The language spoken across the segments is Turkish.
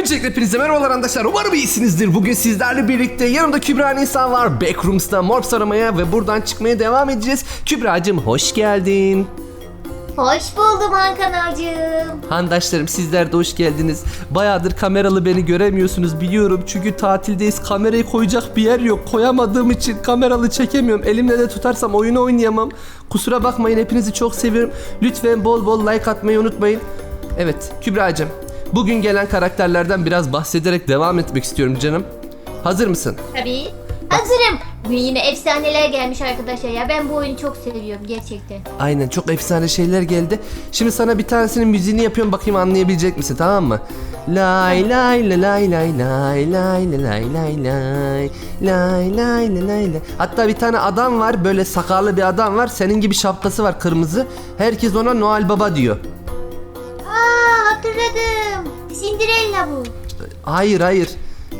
Öncelikle hepinize merhabalar arkadaşlar. Umarım iyisinizdir. Bugün sizlerle birlikte yanımda Kübra Nisan var. Backrooms'ta Morps aramaya ve buradan çıkmaya devam edeceğiz. Kübra'cığım hoş geldin. Hoş buldum Hakan Hocam. Handaşlarım sizler de hoş geldiniz. Bayağıdır kameralı beni göremiyorsunuz biliyorum. Çünkü tatildeyiz. Kamerayı koyacak bir yer yok. Koyamadığım için kameralı çekemiyorum. Elimle de tutarsam oyunu oynayamam. Kusura bakmayın hepinizi çok seviyorum. Lütfen bol bol like atmayı unutmayın. Evet Kübra'cığım. Bugün gelen karakterlerden biraz bahsederek devam etmek istiyorum canım. Hazır mısın? Tabii. Hazırım. Bugün yine efsaneler gelmiş arkadaşlar ya. Ben bu oyunu çok seviyorum gerçekten. Aynen çok efsane şeyler geldi. Şimdi sana bir tanesinin müziğini yapıyorum bakayım anlayabilecek misin tamam mı? Lay lay lay lay lay lay lay lay lay lay lay lay lay lay lay lay Hatta bir tane adam var böyle sakallı bir adam var senin gibi şapkası var kırmızı. Herkes ona Noel Baba diyor. Hatırladım. Cinderella bu. Hayır hayır.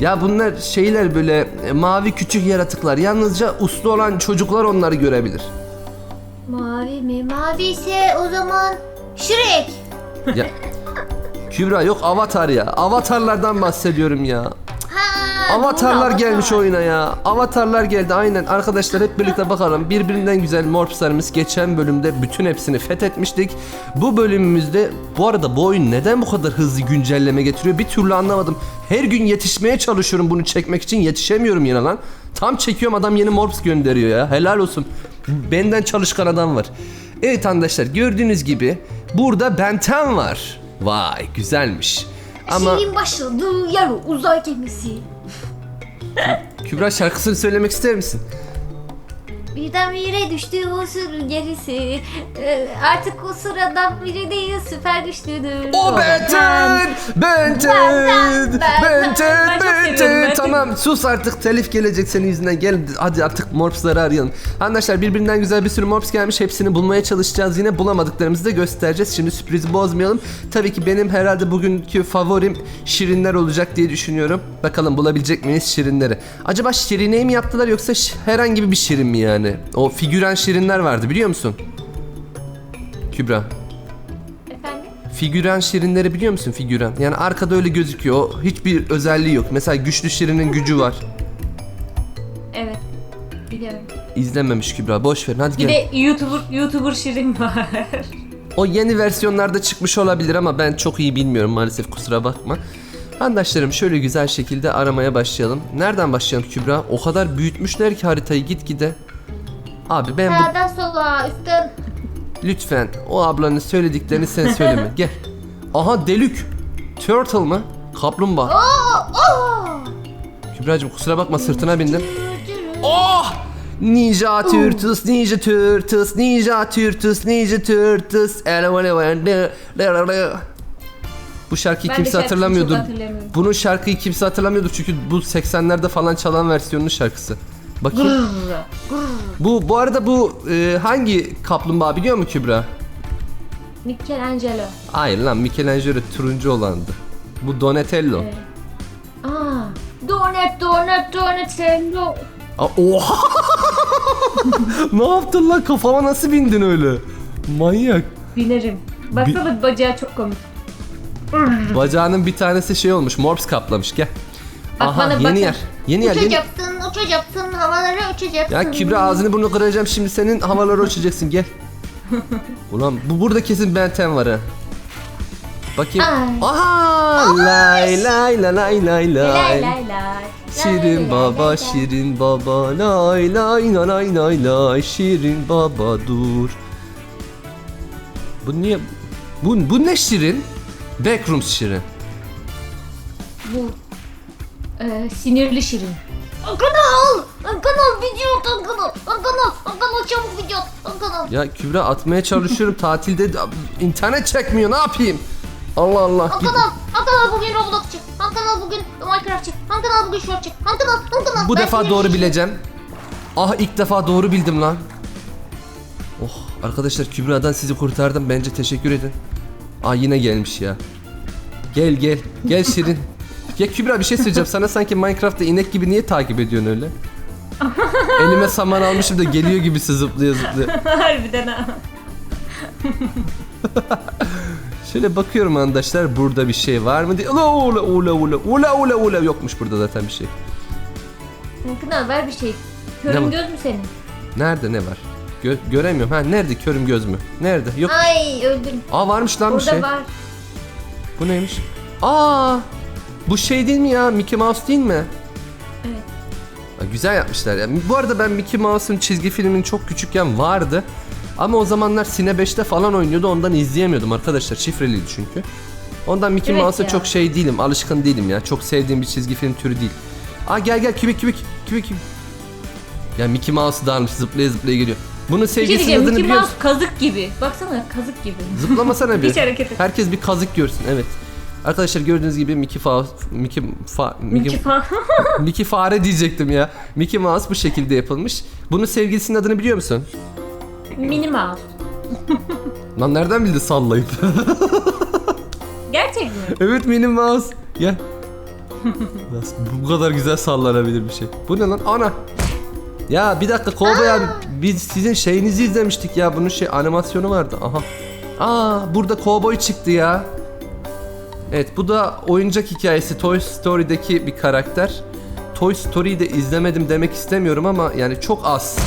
Ya bunlar şeyler böyle e, mavi küçük yaratıklar. Yalnızca uslu olan çocuklar onları görebilir. Mavi mi? Mavi ise o zaman Shrek. Ya Kübra yok avatar ya. Avatarlardan bahsediyorum ya. Avatarlar gelmiş oyuna ya. Avatarlar geldi aynen. Arkadaşlar hep birlikte bakalım. Birbirinden güzel morpslarımız geçen bölümde bütün hepsini fethetmiştik. Bu bölümümüzde bu arada bu oyun neden bu kadar hızlı güncelleme getiriyor bir türlü anlamadım. Her gün yetişmeye çalışıyorum bunu çekmek için yetişemiyorum yine lan. Tam çekiyorum adam yeni morps gönderiyor ya. Helal olsun. Benden çalışkan adam var. Evet arkadaşlar gördüğünüz gibi burada Benten var. Vay güzelmiş. Ama Şeyin başladığı yer uzay gemisi. Kübra şarkısını söylemek ister misin? Birdenbire düştü o sır gerisi. Ee, artık o sıradan biri değil süper güçlüdür. O Benten! Benten! Benten, Benten! Ben çok seviyorum Benten! Benten'i. Tamam sus artık telif gelecek senin yüzünden gel hadi artık morpsları arayalım. Arkadaşlar birbirinden güzel bir sürü morps gelmiş hepsini bulmaya çalışacağız yine bulamadıklarımızı da göstereceğiz. Şimdi sürprizi bozmayalım. Tabii ki benim herhalde bugünkü favorim şirinler olacak diye düşünüyorum. Bakalım bulabilecek miyiz şirinleri? Acaba şirineyi mi yaptılar yoksa herhangi bir şirin mi yani? O figüren şirinler vardı biliyor musun? Kübra. Efendim? Figüren şirinleri biliyor musun figüren? Yani arkada öyle gözüküyor. O hiçbir özelliği yok. Mesela güçlü şirinin gücü var. Evet. Biliyorum. İzlememiş Kübra. Boş ver. Hadi Bir gel. de YouTuber YouTuber Şirin var. O yeni versiyonlarda çıkmış olabilir ama ben çok iyi bilmiyorum maalesef kusura bakma. Arkadaşlarım şöyle güzel şekilde aramaya başlayalım. Nereden başlayalım Kübra? O kadar büyütmüşler ki haritayı gitgide. Abi ben bu Sağdan sola üstten. lütfen o ablanın söylediklerini sen söyleme. Gel. Aha delük. Turtle mı? Kaplumbağa. Oo, oo. Kübra'cığım kusura bakma sırtına bindim. Oh! Ninja Turtles, Ninja Turtles, Ninja Turtles, Ninja Turtles. Bu şarkıyı Ben kimse hatırlamıyordur. Bunun şarkıyı kimse hatırlamıyordur çünkü bu 80'lerde falan çalan versiyonun şarkısı. Bakayım. bu bu arada bu e, hangi kaplumbağa biliyor musun Kübra? Michelangelo. Hayır lan Michelangelo turuncu olandı. Bu Donatello. Evet. Aa. Donet Donet Donatello. Aa, oha! ne yaptın lan kafama nasıl bindin öyle? Manyak. Binerim. Baksana bacağı çok komik. Bacağının bir tanesi şey olmuş, morps kaplamış. Gel. Bak Aha bana yeni bakın. yer. Yeni yer. Yeni... Uçacaksın, uçacaksın, havalara uçacaksın. Ya Kübra ağzını burnunu kıracağım şimdi senin havalara uçacaksın gel. Ulan bu burada kesin benten var ha. Bakayım. Ay. Aha! Lay lay lay lay lay Lay lay. lay lay. Şirin baba, şirin baba, lay lay lay lay lay şirin baba dur. Bu niye? Bu, bu ne şirin? Backrooms şirin. Bu. Ee, sinirli Şirin. Hakan al! Hakan al video at Hakan al! Hakan al! Hakan al çabuk video at! Hakan al! Ya Kübra atmaya çalışıyorum tatilde de- internet çekmiyor ne yapayım? Allah Allah. Hakan al! Hakan al bugün Roblox çık! Hakan al bugün Minecraft çık! Hakan al bugün Short çık! Hakan al! Hakan al! Bu Ben defa seni doğru seçtim. bileceğim. Ah ilk defa doğru bildim lan. Oh arkadaşlar Kübra'dan sizi kurtardım bence teşekkür edin. Aa yine gelmiş ya. Gel gel. Gel Şirin. Ya Kübra bir şey söyleyeceğim. Sana sanki Minecraft'ta inek gibi niye takip ediyorsun öyle? Elime saman almışım da geliyor gibisi zıplıyor zıplıyor. Harbiden ha. Şöyle bakıyorum arkadaşlar burada bir şey var mı diye. Ula ula ula ula ula ula ula yokmuş burada zaten bir şey. Kınal ver bir şey. Ne Körün var? göz mü senin? Nerede ne var? Gö- göremiyorum. Ha nerede körüm göz mü? Nerede? Yok. Ay öldüm. Aa varmış lan bir Orada şey. var. Bu neymiş? Aa! Bu şey değil mi ya? Mickey Mouse değil mi? Güzel yapmışlar ya. Bu arada ben Mickey Mouse'un çizgi filmin çok küçükken vardı. Ama o zamanlar Sine 5'te falan oynuyordu. Ondan izleyemiyordum arkadaşlar. Şifreliydi çünkü. Ondan Mickey Evet Mouse'a çok şey değilim. Alışkın değilim ya. Çok sevdiğim bir çizgi film türü değil. Aa gel gel kübik kübik kübik kübik. Ya Mickey Mouse darmış zıplaya zıplaya geliyor. Bunun şey sevgilisinin diyeceğim. adını Mickey biliyor Mouse musun? kazık gibi. Baksana kazık gibi. Zıplamasana bir. Hiç hareket et. Herkes bir kazık görsün evet. Arkadaşlar gördüğünüz gibi Mickey Fa Mickey Fa Mickey, Mickey falan. Mickey fare diyecektim ya. Mickey Mouse bu şekilde yapılmış. Bunun sevgilisinin adını biliyor musun? Minnie Mouse. Lan nereden bildi sallayıp? Gerçek mi? evet Minnie Mouse. Gel. Nasıl bu kadar güzel sallanabilir bir şey. Bu ne lan? Ana. Ya bir dakika Kovboy abi biz sizin şeyinizi izlemiştik ya. Bunun şey animasyonu vardı. Aha. Aa burada Kovboy çıktı ya. Evet bu da oyuncak hikayesi Toy Story'deki bir karakter. Toy Story'yi de izlemedim demek istemiyorum ama yani çok az.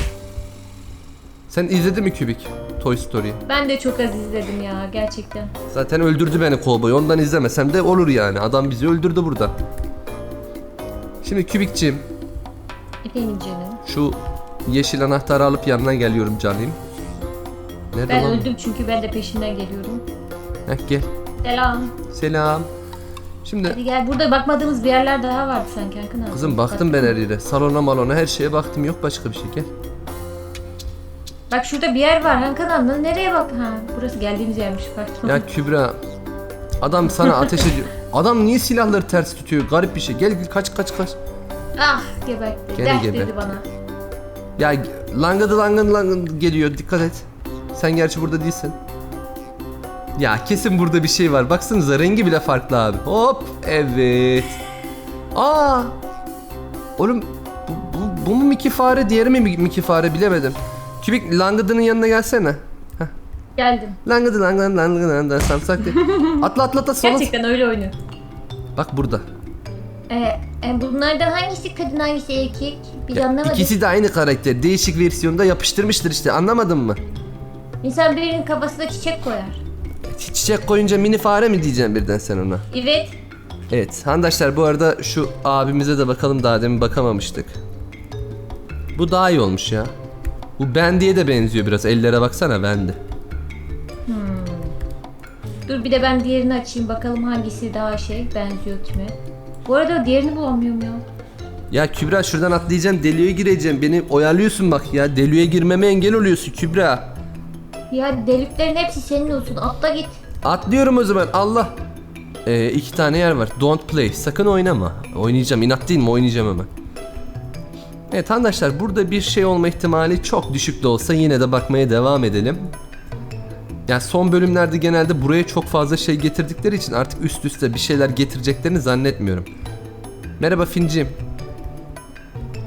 Sen izledin mi Kübik Toy Story'yi? Ben de çok az izledim ya gerçekten. Zaten öldürdü beni kovboy. Ondan izlemesem de olur yani. Adam bizi öldürdü burada. Şimdi Kübikçiğim Efendim canım. şu yeşil anahtarı alıp yanına geliyorum canım. Nerede Ben lan? öldüm çünkü ben de peşinden geliyorum. Heh, gel. Selam. Selam. Şimdi Hadi gel. Burada bakmadığımız bir yerler daha vardı sanki Hakan abi. kızım baktım ben her yere. Salona malona her şeye baktım. Yok başka bir şey. Gel. Bak şurada bir yer var Hakan abi. Nereye bak? Ha burası geldiğimiz yermiş pardon. Ya Kübra adam sana ateş ediyor. Adam niye silahları ters tutuyor? Garip bir şey. Gel gel kaç kaç kaç. ah gebertti. Gene Deh gebe. dedi bana. Ya langadı langın langın geliyor dikkat et. Sen gerçi burada değilsin. Ya kesin burada bir şey var. Baksanıza rengi bile farklı abi. Hop evet. Aa. Oğlum bu, bu, bu mu Mickey fare diğeri mi Mickey fare bilemedim. Kübik Langıdı'nın yanına gelsene. Heh. Geldim. Langıdı langıdı langıdı langıdı samsak. Atla atla atla sola. Gerçekten öyle oynuyor. Bak burada. Ee, e, bunlardan hangisi kadın hangisi erkek? Bir Ya, anlamadım. ikisi de aynı karakter. Değişik versiyonda yapıştırmıştır işte. Anlamadın mı? İnsan birinin kafasına çiçek koyar. Çiçek koyunca mini fare mi diyeceksin birden sen ona? Evet. Evet arkadaşlar bu arada şu abimize de bakalım daha demin bakamamıştık. Bu daha iyi olmuş ya. Bu Bendy'ye de benziyor biraz. Ellere baksana Bendy. Dur bir de ben diğerini açayım bakalım hangisi daha şey benziyor kime. Bu arada diğerini bulamıyorum ya. Ya Kübra şuradan atlayacaksın deliğe gireceğim. Beni oyalıyorsun bak ya. Deliğe girmeme engel oluyorsun Kübra. Ya deliklerin hepsi senin olsun atla git. Atlıyorum o zaman Allah. Ee, iki tane yer var. Don't play. Sakın oynama. Oynayacağım. İnat değil mi? Oynayacağım hemen. Evet arkadaşlar burada bir şey olma ihtimali çok düşük de olsa yine de bakmaya devam edelim. Yani son bölümlerde genelde buraya çok fazla şey getirdikleri için artık üst üste bir şeyler getireceklerini zannetmiyorum. Merhaba Fincim.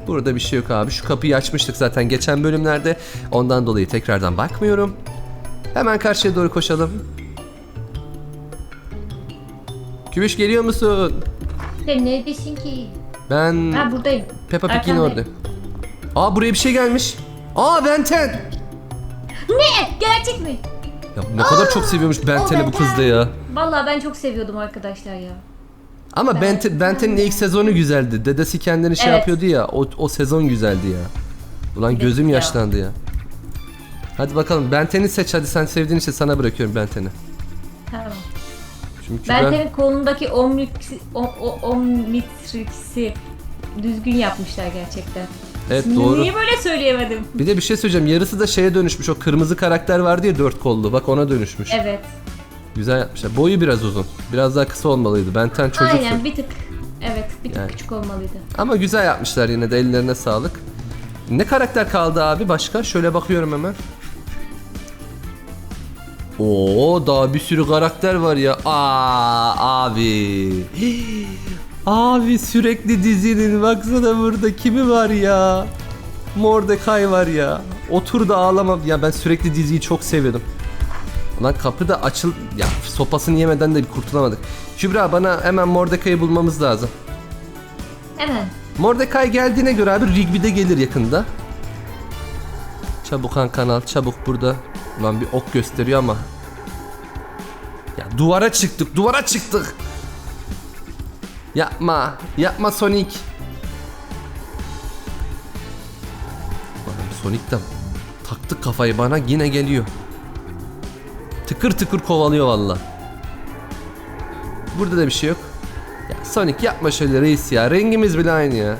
Burada bir şey yok abi. Şu kapıyı açmıştık zaten geçen bölümlerde. Ondan dolayı tekrardan bakmıyorum. Hemen karşıya doğru koşalım. Kübüş geliyor musun? Sen neredesin ki? Ben Ha buradayım. Peppa Pig yine Arkandayım. orada. Aa buraya bir şey gelmiş. Aa Benten. Ne? Gerçek mi? Ya ne kadar çok seviyormuş Benten'i bu kız da ya. Vallahi ben çok seviyordum arkadaşlar ya. Ama Benten, Benten'in ilk sezonu güzeldi. Dedesi kendini şey Evet. yapıyordu ya. O, o sezon güzeldi ya. Ulan gözüm ya. yaşlandı ya. Hadi bakalım Benten'i seç hadi sen sevdiğin için sana bırakıyorum Benten'i. Tamam. Çünkü Ben ben, kolundaki omnitriksi, o, o, omnitriksi düzgün yapmışlar gerçekten. Evet Şimdi doğru. Niye böyle söyleyemedim? Bir de bir şey söyleyeceğim. Yarısı da şeye dönüşmüş. O kırmızı karakter vardı ya dört kollu. Bak ona dönüşmüş. Evet. Güzel yapmışlar. Boyu biraz uzun. Biraz daha kısa olmalıydı. Benten çocuksun. Aynen bir tık. Evet bir tık Yani. küçük olmalıydı. Ama güzel yapmışlar yine de ellerine sağlık. Ne karakter kaldı abi başka? Şöyle bakıyorum hemen. Oo daha bir sürü karakter var ya. Aa abi. Abi sürekli dizinin baksana burada kimi var ya? Mordecai var ya. Otur da ağlama. Ya ben sürekli diziyi çok seviyordum. Lan kapı da açıl... Ya sopasını yemeden de bir kurtulamadık. Kübra bana hemen Mordecai'yi bulmamız lazım. Hemen. Mordecai geldiğine göre abi Rigby de gelir yakında. Çabuk Han kanal çabuk burada. Ulan bir ok gösteriyor ama. Ya duvara çıktık duvara çıktık. Yapma yapma Sonic. Ulan Sonic de taktı kafayı bana yine geliyor. Tıkır tıkır kovalıyor valla. Burada da bir şey yok. Ya Sonic yapma şöyle reis ya. Rengimiz bile aynı ya.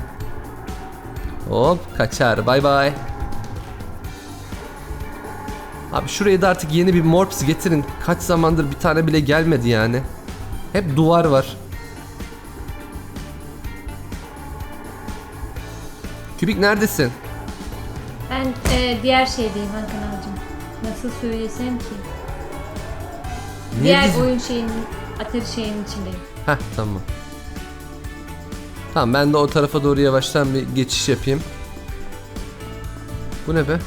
Hop kaçar. Bay bay. Abi şuraya da artık yeni bir Morps getirin. Kaç zamandır bir tane bile gelmedi yani. Hep duvar var. Kübik neredesin? Ben e, diğer şeydeyim Hakan abicim. Nasıl söylesem ki? Diğer Neredesin? oyun şeyinin, Atari şeyinin içindeyim. Heh tamam. Tamam ben de o tarafa doğru yavaştan bir geçiş yapayım. Bu ne be?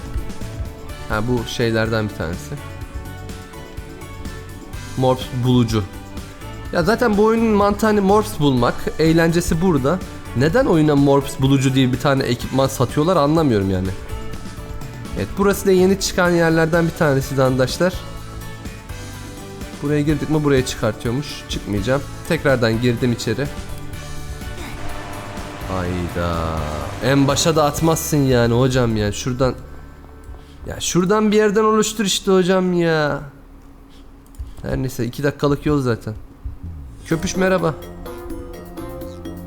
Ha bu şeylerden bir tanesi. Morphs bulucu. Ya zaten bu oyunun mantığı hani Morphs bulmak. Eğlencesi burada. Neden oyuna Morphs bulucu diye bir tane ekipman satıyorlar anlamıyorum yani. Evet burası da yeni çıkan yerlerden bir tanesi arkadaşlar. Buraya girdik mi buraya çıkartıyormuş. Çıkmayacağım. Tekrardan girdim içeri. Hayda. En başa da atmazsın yani hocam ya. Şuradan ya şuradan bir yerden oluştur işte hocam ya. Her neyse iki dakikalık yol zaten. Köpüş merhaba.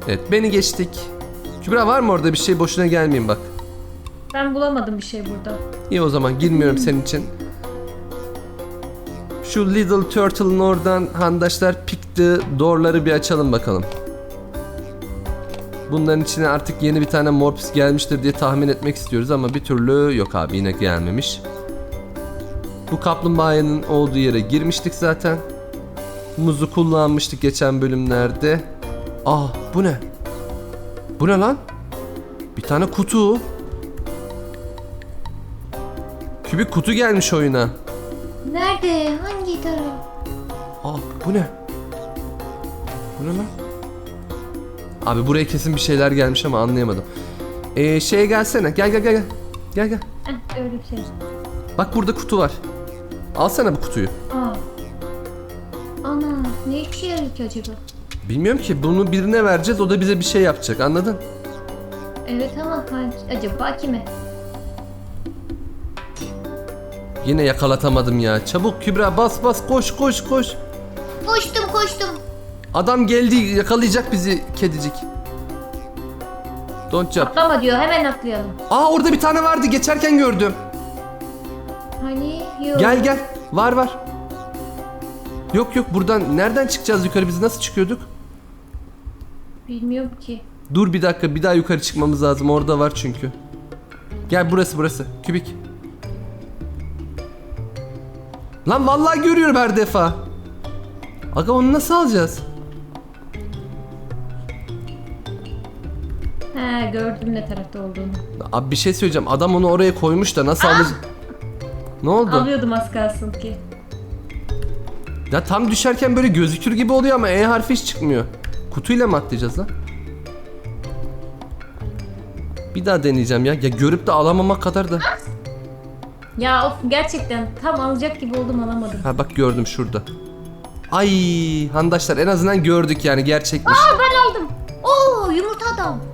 Evet beni geçtik. Kübra var mı orada bir şey boşuna gelmeyeyim bak. Ben bulamadım bir şey burada. İyi o zaman girmiyorum senin için. Şu Little Turtle'ın oradan handaşlar pick the door'ları bir açalım bakalım. Bunların içine artık yeni bir tane Morps gelmiştir diye tahmin etmek istiyoruz ama bir türlü yok abi yine gelmemiş. Bu kaplumbağanın olduğu yere girmiştik zaten. Muzu kullanmıştık geçen bölümlerde. Ah bu ne? Bu ne lan? Bir tane kutu. Kübik kutu gelmiş oyuna. Nerede? Hangi taraf? Aa bu ne? Bu ne lan? Abi buraya kesin bir şeyler gelmiş ama anlayamadım. Ee, şeye gelsene. Gel gel gel gel. Gel gel. Heh, öyle bir şey. Bak burada kutu var. Alsana bu kutuyu. Aa. Ana ne işe yarıyor ki acaba? Bilmiyorum ki bunu birine vereceğiz o da bize bir şey yapacak anladın? Evet ama hangi, acaba kime? Yine yakalatamadım ya. Çabuk Kübra bas bas koş koş koş. Koştum koştum. Adam geldi yakalayacak bizi kedicik. Don't jump. Atlama diyor hemen atlayalım. Aa orada bir tane vardı geçerken gördüm. Hani yok. Gel gel. Var var. Yok yok buradan nereden çıkacağız yukarı biz nasıl çıkıyorduk? Bilmiyorum ki. Dur bir dakika bir daha yukarı çıkmamız lazım orada var çünkü. Gel burası burası. Kübik. Lan vallahi görüyorum her defa. Aga onu nasıl alacağız? He gördüm ne tarafta olduğunu. Abi bir şey söyleyeceğim. Adam onu oraya koymuş da nasıl alacağız? Ne oldu? Alıyordum az kalsın ki. Ya tam düşerken böyle gözükür gibi oluyor ama E harfi hiç çıkmıyor. Kutuyla mı atlayacağız lan? Bir daha deneyeceğim ya. Ya görüp de alamamak kadar da. Ya of gerçekten tam alacak gibi oldum alamadım. Ha bak gördüm şurada. Ay handaşlar en azından gördük yani gerçekmiş. Ben aldım. Oo yumurta adam.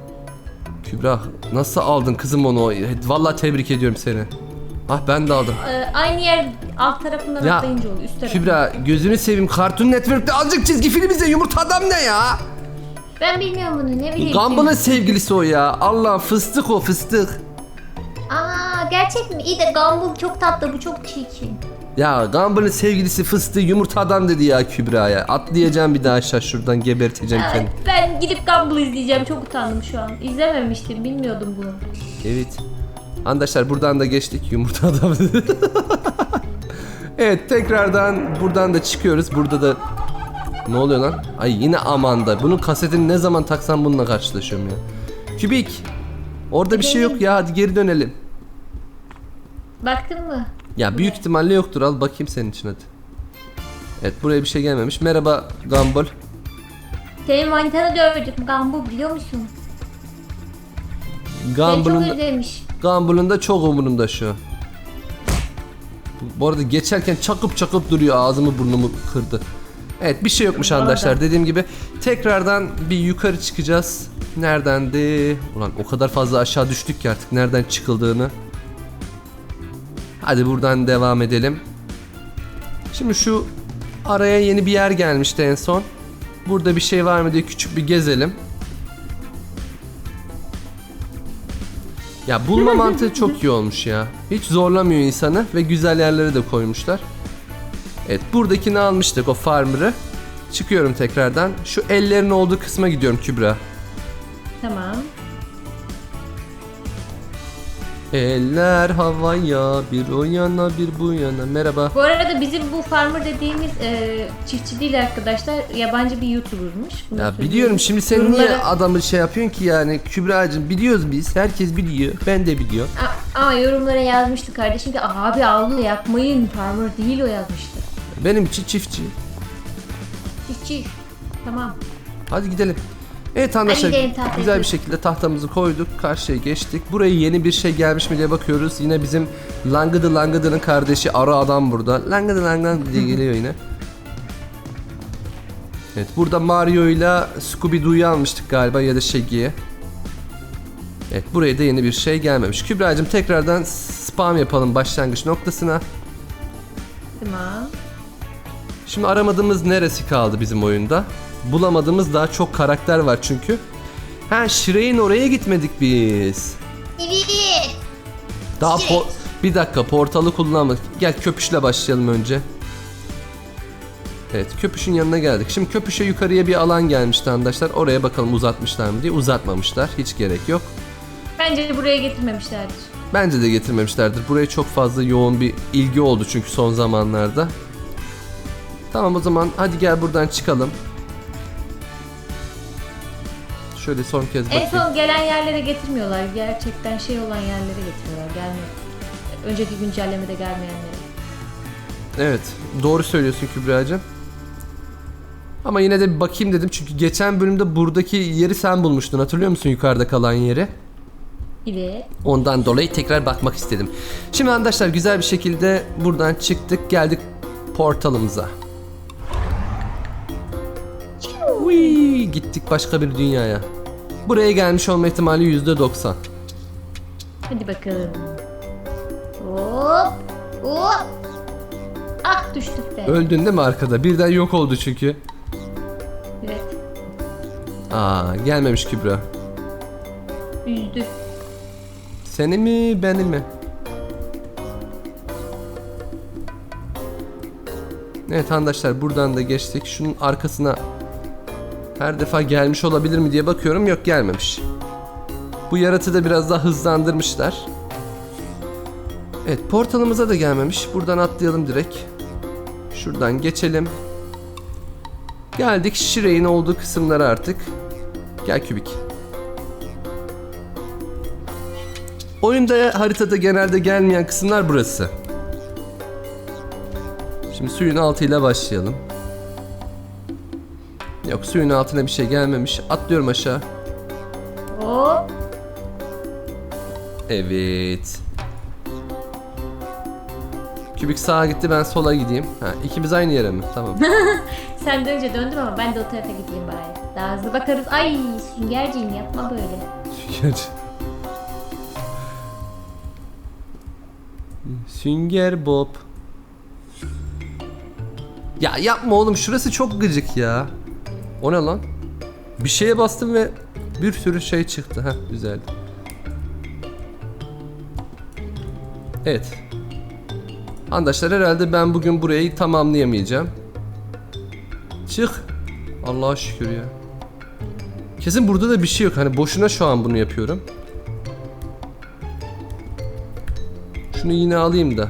Kübra nasıl aldın kızım onu? Vallahi tebrik ediyorum seni. Ah ben de aldım. Ee, aynı yer alt tarafından Ya, atlayınca oluyor üst. Kübra gözünü seveyim Cartoon Network'te azıcık çizgi film izle yumurta adam ne ya? Ben bilmiyorum bunu ne bileyim. Gumball'ın sevgilisi o ya. Allah fıstık o fıstık. Aa gerçek mi? İyi de Gumball çok tatlı bu çok çirkin. Ya Gumball'ın sevgilisi fıstığı yumurta adam dedi ya Kübra'ya. Atlayacağım bir daha aşağı şuradan geberteceğim kendimi. ben gidip Gumball izleyeceğim çok utandım şu an. İzlememiştim bilmiyordum bunu. Evet. Arkadaşlar buradan da geçtik yumurta adam. evet tekrardan buradan da çıkıyoruz. Burada da ne oluyor lan? Ay yine Amanda. Bunun kasetini ne zaman taksam bununla karşılaşıyorum ya. Kübik. Orada bir şey yok ya hadi geri dönelim. Baktın mı? Ya büyük ihtimalle yoktur al bakayım senin için hadi. Evet buraya bir şey gelmemiş. Merhaba Gumball. Senin manitanı dövdüm Gambo biliyor musun? Seni çok Gumball'ın özlemiş. Gumball'ın da çok umurumda şu. Bu- arada geçerken çakıp çakıp duruyor ağzımı burnumu kırdı. Evet bir şey yokmuş arkadaşlar dediğim gibi. Tekrardan bir yukarı çıkacağız. Neredendi? Ulan o kadar fazla aşağı düştük ki artık nereden çıkıldığını. Hadi buradan devam edelim. Şimdi şu araya yeni bir yer gelmişti en son. Burada bir şey var mı diye küçük bir gezelim. Ya bulma mantığı çok iyi olmuş ya. Hiç zorlamıyor insanı ve güzel yerlere de koymuşlar. Evet buradakini almıştık o farmer'ı. Çıkıyorum tekrardan. Şu ellerin olduğu kısma gidiyorum Kübra. Eller havaya bir o yana bir bu yana. Merhaba. Bu arada bizim bu farmer dediğimiz e, çiftçi değil arkadaşlar. Yabancı bir YouTuber'mış. Bunu Ya söyleyeyim. biliyorum şimdi sen niye Yorumlara- adamı şey yapıyorsun ki yani Kübra'cığım biliyoruz biz. Herkes biliyor. Ben de biliyorum. A- Ama yorumlara yazmıştı kardeşim ki abi avlu yapmayın farmer değil o yazmıştı. Benim için çiftçi. Çiftçi. Tamam. Hadi gidelim. Evet arkadaşlar gidelim, tahtaya güzel bir koyduk. şekilde tahtamızı koyduk. Karşıya geçtik. Buraya yeni bir şey gelmiş mi diye bakıyoruz. Yine bizim Langıdı Langıdı'nın kardeşi Arı Adam burada. Langıdı Langıdı diye geliyor yine. Evet burada Mario ile Scooby Doo'yu almıştık galiba ya da Shaggy'yi. Evet buraya da yeni bir şey gelmemiş. Kübra'cığım tekrardan spam yapalım başlangıç noktasına. Tamam. Şimdi aramadığımız neresi kaldı bizim oyunda? Bulamadığımız daha çok karakter var çünkü. Ha Shirey'in oraya gitmedik biz. Evet. Daha po- bir dakika portalı kullanmadık. Gel köpüşle başlayalım önce. Evet köpüşün yanına geldik. Şimdi köpüşe yukarıya bir alan gelmişti arkadaşlar. Oraya bakalım uzatmışlar mı diye. Uzatmamışlar. Hiç gerek yok. Bence buraya getirmemişlerdir. Bence de getirmemişlerdir. Buraya çok fazla yoğun bir ilgi oldu çünkü son zamanlarda. Tamam o zaman hadi gel buradan çıkalım. Şöyle son kez En bakayım. son gelen yerlere getirmiyorlar. Gerçekten şey olan yerlere getiriyorlar. Gelme. Önceki güncellemede gelmeyenlere. Evet doğru söylüyorsun Kübra'cığım. Ama yine de bir bakayım dedim çünkü geçen bölümde buradaki yeri sen bulmuştun hatırlıyor musun yukarıda kalan yeri? Evet. Ondan dolayı tekrar bakmak istedim. Şimdi arkadaşlar güzel bir şekilde buradan çıktık geldik portalımıza. Uy, gittik başka bir dünyaya. Buraya gelmiş olma ihtimali %90. Hadi bakalım. Hop. Hop. Ah düştük be. Öldün değil mi arkada? Birden yok oldu çünkü. Evet. Aa gelmemiş Kübra. Üzdü. Seni mi beni mi? Evet arkadaşlar buradan da geçtik. Şunun arkasına her defa gelmiş olabilir mi diye bakıyorum. Yok gelmemiş. Bu yaratığı da biraz daha hızlandırmışlar. Evet portalımıza da gelmemiş. Buradan atlayalım direkt. Şuradan geçelim. Geldik Şirey'in olduğu kısımlara artık. Gel kübik. Oyunda haritada genelde gelmeyen kısımlar burası. Şimdi suyun altıyla başlayalım. Yok suyun altına bir şey gelmemiş. Atlıyorum aşağı. Hop. Evet. Kübik sağa gitti ben sola gideyim. Ha, ikimiz aynı yere mi? Tamam. Sen de önce döndüm ama ben de o tarafa gideyim bari. Daha hızlı bakarız. Ay süngerciğim yapma böyle. Sünger. Sünger Bob. Ya yapma oğlum şurası çok gıcık ya. O ne lan? Bir şeye bastım ve bir sürü şey çıktı. Heh güzeldi. Evet. Arkadaşlar herhalde ben bugün burayı tamamlayamayacağım. Çık. Allah'a şükür ya. Kesin burada da bir şey yok. Hani boşuna şu an bunu yapıyorum. Şunu yine alayım da.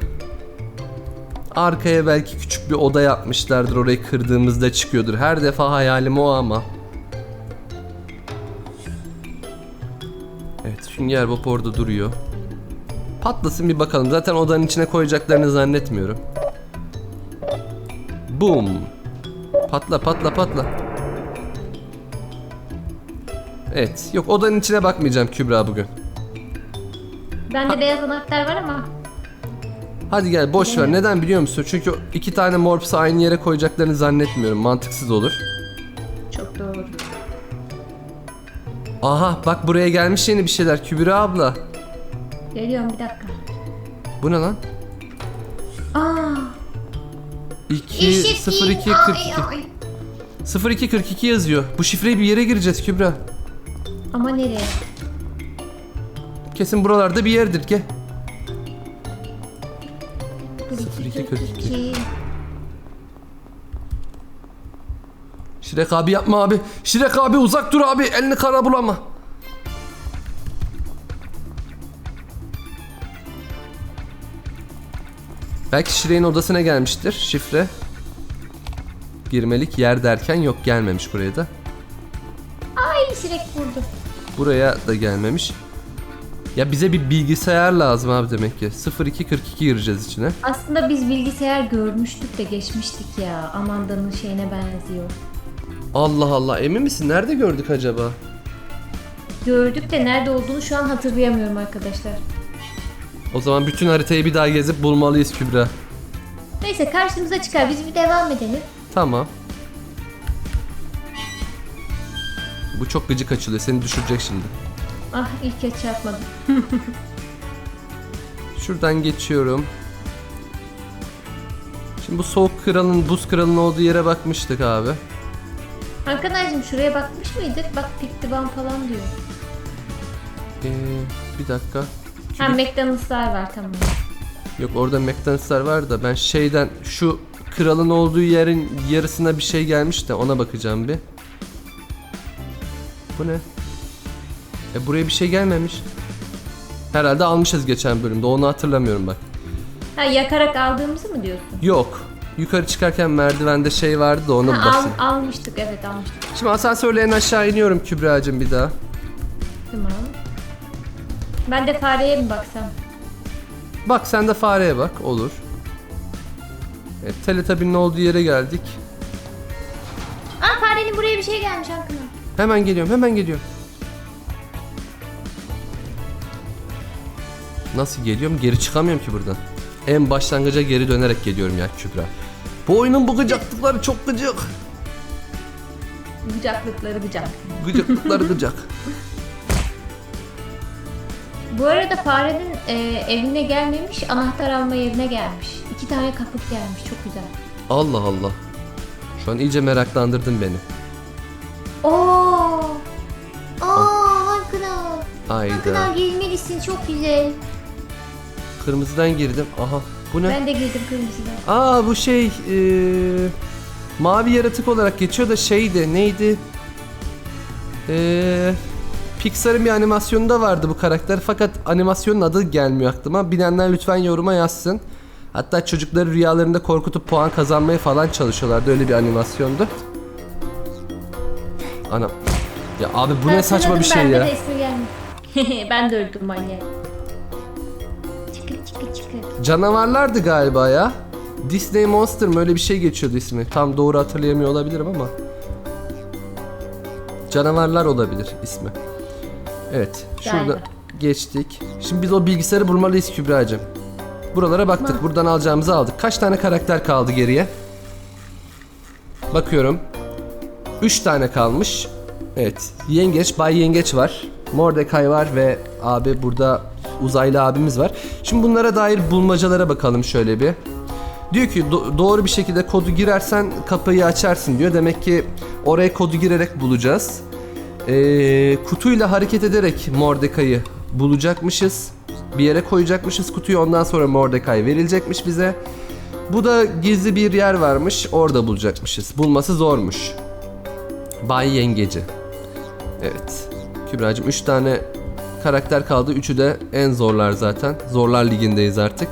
Arkaya belki küçük bir oda yapmışlardır. Orayı kırdığımızda çıkıyordur. Her defa hayalim o ama. Evet, Sünger Bob orada duruyor. Patlasın bir bakalım. Zaten odanın içine koyacaklarını zannetmiyorum. Boom. Patla patla patla. Evet. Yok odanın içine bakmayacağım Kübra bugün. Bende beyaz anahtar var ama Hadi gel boş ver. Neden biliyor musun? Çünkü iki tane morps'ı aynı yere koyacaklarını zannetmiyorum. Mantıksız olur. çok doğru. Aha bak buraya gelmiş yeni bir şeyler Kübra abla. Geliyorum bir dakika. Bu ne lan? Aa, 2 0 2 42. 02 42 yazıyor. Bu şifreyi bir yere gireceğiz Kübra. ama nereye? Kesin buralarda bir yerdir. Gel. 02 42. 2. Şirek abi yapma abi. Şirek abi uzak dur abi. Elini kara bulama. Belki Şirek'in odasına gelmiştir şifre. Girmelik yer derken yok gelmemiş buraya da. Ay şirek vurdu. Buraya da gelmemiş. Ya bize bir bilgisayar lazım abi demek ki. 0242 gireceğiz içine. Aslında biz bilgisayar görmüştük de geçmiştik ya. Amanda'nın şeyine benziyor. Allah Allah emin misin? Nerede gördük acaba? Gördük de nerede olduğunu şu an hatırlayamıyorum arkadaşlar. O zaman bütün haritayı bir daha gezip bulmalıyız Kübra. Neyse karşımıza çıkar. Biz bir devam edelim. Tamam. Bu çok gıcık açılıyor. Seni düşürecek şimdi. Ah ilk kez çarpmadım. Şuradan geçiyorum. Şimdi bu soğuk kralın, buz kralın olduğu yere bakmıştık abi. Ağacım şuraya bakmış mıydık? Bak Piktiban falan diyor. Ee, bir dakika. Ha Kübik- McDonald'slar var tamam. Yok orada McDonald'slar var da ben şeyden şu kralın olduğu yerin yarısına bir şey gelmiş de ona bakacağım bir. Bu ne? E buraya bir şey gelmemiş. Herhalde almışız geçen bölümde onu hatırlamıyorum bak. Ha yakarak aldığımızı mı diyorsun? Yok. Yukarı çıkarken merdivende şey vardı da ona bir Ha, al, almıştık evet almıştık. Şimdi asansörle en aşağı iniyorum Kübra'cığım bir daha. Tamam. Ben de fareye mi baksam? Bak sen de fareye bak olur. Evet, Teletubby'nin olduğu yere geldik. Aa farenin buraya bir şey gelmiş ağa. Hemen geliyorum hemen geliyorum. Nasıl geliyorum? Geri çıkamıyorum ki buradan. En başlangıca geri dönerek geliyorum ya Kübra. Bu oyunun bu gıcaklıkları çok gıcık. Gıcaklıkları gıcak. Gıcıklıkları gıcak. Bu arada farenin e, evine gelmemiş, anahtar alma yerine gelmiş. İki tane kapık gelmiş, çok güzel. Allah Allah. Şu an iyice meraklandırdın beni. Oo. Aa ağa Ayda. gelmelisin çok güzel. Kırmızıdan girdim. Aha. Bu ne? Ben de girdim kırmızıdan. Aa bu şey eee, mavi yaratık olarak geçiyor da şeydi neydi? Eee Pixar'ın bir animasyonunda vardı bu karakter fakat animasyonun adı gelmiyor aklıma. Bilenler lütfen yoruma yazsın. Hatta çocukları rüyalarında korkutup puan kazanmaya falan çalışıyorlardı öyle bir animasyondu. Anam. Ya abi bu ne Ben saçma bir şey bende ya. de ben de öldüm manyak. Canavarlardı galiba ya. Disney Monster mı öyle bir şey geçiyordu ismi. Tam doğru hatırlayamıyor olabilirim ama. Canavarlar olabilir ismi. Evet. Şurada Galiba. geçtik. Şimdi biz o bilgisayarı bulmalıyız Kübra'cığım. Buralara baktık. Buradan alacağımızı aldık. Kaç tane karakter kaldı geriye? Bakıyorum. 3 tane kalmış. Evet. Yengeç, Bay Yengeç var. Mordecai var ve abi burada uzaylı abimiz var. Şimdi bunlara dair bulmacalara bakalım şöyle bir. Diyor ki "Do- doğru bir şekilde kodu girersen kapıyı açarsın diyor. Demek ki oraya kodu girerek bulacağız. Ee, kutuyla hareket ederek Mordecai'yi bulacakmışız. Bir yere koyacakmışız kutuyu ondan sonra Mordecai verilecekmiş bize. Bu da gizli bir yer varmış orada bulacakmışız. Bulması zormuş. Bay Yengeci. Evet. Kübra'cığım 3 tane karakter kaldı. Üçü de en zorlar zaten. Zorlar ligindeyiz artık.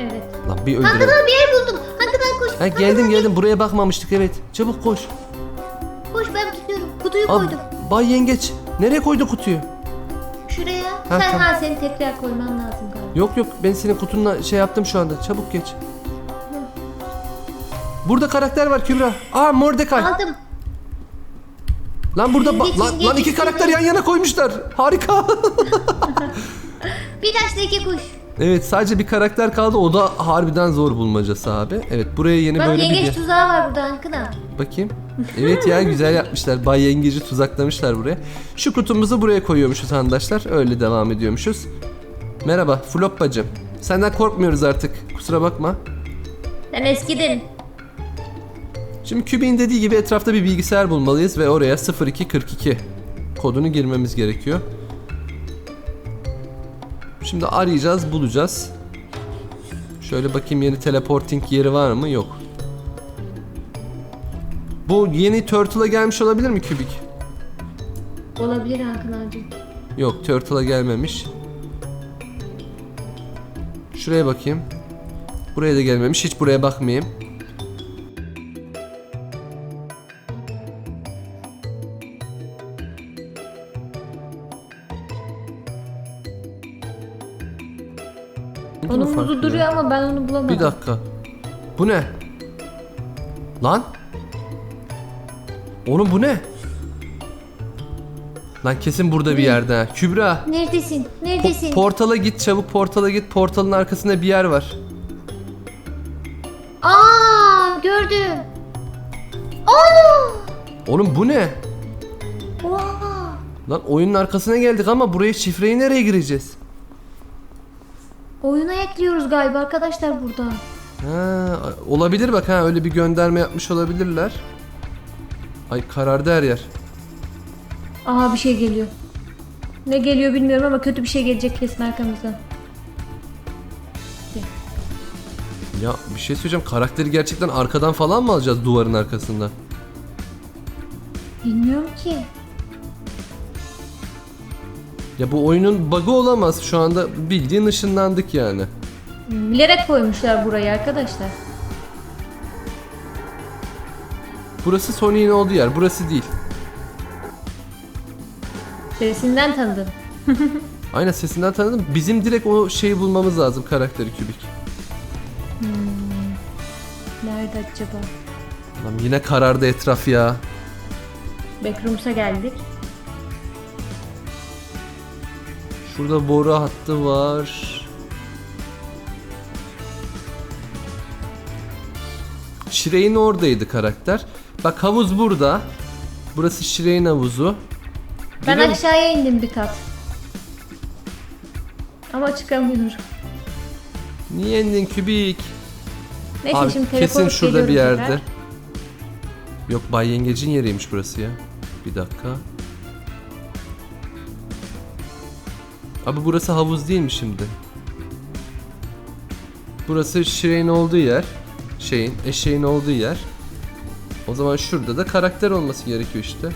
Evet. Lan bir öldürelim. ağa bir yer buldum. Ağa koş. Ha, geldim geldim buraya bakmamıştık evet. Çabuk koş. Koş ben tutuyorum. Kutuyu Aa, koydum. Bay Yengeç. Nereye koydu kutuyu? Şuraya. Ha, Sen tamam. ha seni tekrar koyman lazım galiba. Yok yok ben senin kutunla şey yaptım şu anda. Çabuk geç. Burada karakter var Kübra. Aa Mordecai. Aldım. Lan burada ba- Geçin, lan, lan geçin, iki karakter geçin. yan yana koymuşlar. Harika. Bir taşla iki kuş. evet sadece bir karakter kaldı. O da harbiden zor bulmacası abi. Evet buraya yeni Bak böyle bir yengeç tuzağı var burada Ankara. bakayım. Evet ya güzel yapmışlar. Bay Yengeci tuzaklamışlar buraya. Şu kutumuzu buraya koyuyormuşuz arkadaşlar. Öyle devam ediyormuşuz. Merhaba Flop bacım. Senden korkmuyoruz artık. Kusura bakma. Sen eskidin. Şimdi Kübik'in dediği gibi etrafta bir bilgisayar bulmalıyız ve oraya 0242 kodunu girmemiz gerekiyor. Şimdi arayacağız, bulacağız. Şöyle bakayım yeni teleporting yeri var mı? Yok. Bu yeni Turtle'a gelmiş olabilir mi Kübik? Olabilir Hakan abi. Yok, Turtle'a gelmemiş. Şuraya bakayım. Buraya da gelmemiş. Hiç buraya bakmayayım. Bulamadım. Bir dakika. Bu ne? Lan? Oğlum bu ne? Lan kesin burada bir yerde. ha. Kübra. Neredesin? po- Neredesin? portala git çabuk portala git. Portalın arkasında bir yer var. Aa gördüm. Aa! Oğlum bu ne? Oha! Lan oyunun arkasına geldik ama buraya şifreyi nereye gireceğiz? Oyuna ekliyoruz galiba arkadaşlar burada. Ha, olabilir bak ha öyle bir gönderme yapmış olabilirler. Ay karardı her yer. Aha bir şey geliyor. Ne geliyor bilmiyorum ama kötü bir şey gelecek kesin arkamızdan. Ya bir şey söyleyeceğim karakteri gerçekten arkadan falan mı alacağız duvarın arkasında? Bilmiyorum ki. Ya bu oyunun bug'ı olamaz şu anda bildiğin ışınlandık yani. Bilerek koymuşlar burayı arkadaşlar. Burası Sony'nin olduğu yer burası değil. Sesinden tanıdım. Aynen sesinden tanıdım. Bizim direkt o şeyi bulmamız lazım karakteri kübik. Nerede acaba? Lan yine karardı etraf ya. Backrooms'a geldik. Şurada boru hattı var. Şire'in oradaydı karakter. Bak havuz burada. Burası Şire'in havuzu. Ben Biliyor musun? aşağıya indim bir kat. Ama çıkamıyorum. Niye indin kübik? Neyse Abi şimdi kesin şurada bir geliyorum yerde. tekrar. Yok Bay Yengecin yeriymiş burası ya. Bir dakika. Abi burası havuz değil mi şimdi? Burası Şire'nin olduğu yer. Şeyin, eşeğin olduğu yer. O zaman şurada da karakter olması gerekiyor işte.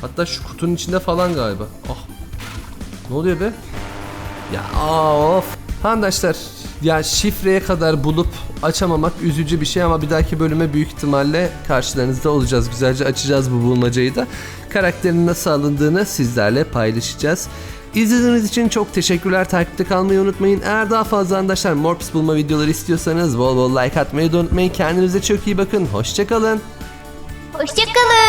Hatta şu kutunun içinde falan galiba. Ah. Ne oluyor be? Ya of. Arkadaşlar ya şifreye kadar bulup açamamak üzücü bir şey ama bir dahaki bölüme büyük ihtimalle karşılarınızda olacağız. Güzelce açacağız bu bulmacayı da. Karakterin nasıl alındığını sizlerle paylaşacağız. İzlediğiniz için çok teşekkürler. Takipte kalmayı unutmayın. Eğer daha fazla arkadaşlar Morps bulma videoları istiyorsanız bol bol like atmayı da unutmayın. Kendinize çok iyi bakın. Hoşçakalın. Hoşçakalın.